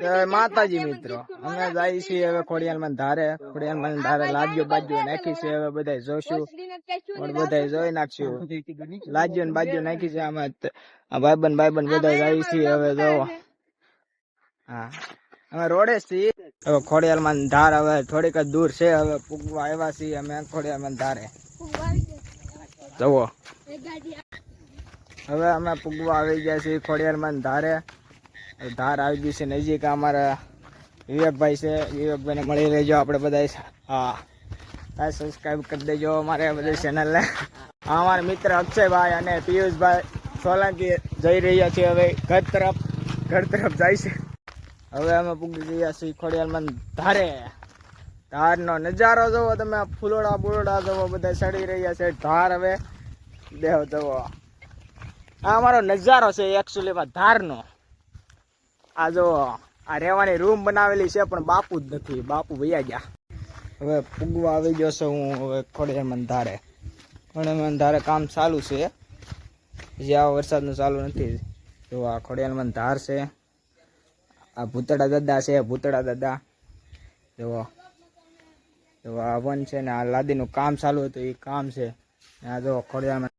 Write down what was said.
જય માતાજી મિત્રો. અમે જાય છીએ હવે ખોડિયાલમાં ધારે ખોડિયાલમાં ધારે લાજ્યો બાજ્યો નાખી છે હવે બધા જોશું. પણ બધા જોઈ નાખશું. લાજ્યો ને બાજ્યો નાખી છે આમાં ત- આ ભાઈબંધ ભાઈબંધ બધા જાય છીએ હવે જો હા. અમે રોડે જ છીએ. હવે ખોડિયાલમાં ધાર હવે થોડીક જ દૂર છે. હવે પૂગવા આવ્યા છીએ અમે ખોડિયાલમાં ધારે. જુઓ. હવે અમે પૂગવા આવી ગયા છીએ ખોડિયાલમાં ધારે. ધાર આવી ગઈ છે, નજીક અમારા વિવેકભાઈ છે. વિવેકભાઈને મળી લેજો આપણે બધા હા. સબસ્ક્રાઈબ કરી દેજો અમારે બધી ચેનલને અમારા મિત્ર અક્ષયભાઈ અને પિયુષભાઈ સોલંકી જઈ રહ્યા છે હવે ઘર તરફ ઘર તરફ જાય છે. હવે અમે પૂગી ગયા છીએ ખોડિયાલમાં ધારે. ધારનો નજારો જોવો તમે, ફૂલોડા બુલોડા જોવો બધા ચડી રહ્યા છે. ધાર હવે, દેવ જોવો. આ અમારો નજારો છે એકચ્યુઅલીમાં ધારનો. આ જો, આ રહેવાની રૂમ બનાવેલી છે, પણ બાપુ જ નથી. બાપુ વૈયા ગયા. હવે પૂગવા આવી ગયો છે હું, હવે ખોડિયારમાં ધારે. ખોડિયારમાં ધારે કામ ચાલુ છે. હજી આ વરસાદનું ચાલુ નથી. જો આ ખોડિયારમાં ધાર છે આ ભૂતળા દાદા છે, ભૂતળા દાદા. જો જુઓ આ વન છે ને આ લાદીનું કામ ચાલુ હતું એ કામ છે. આ જો ખોડિયારમાં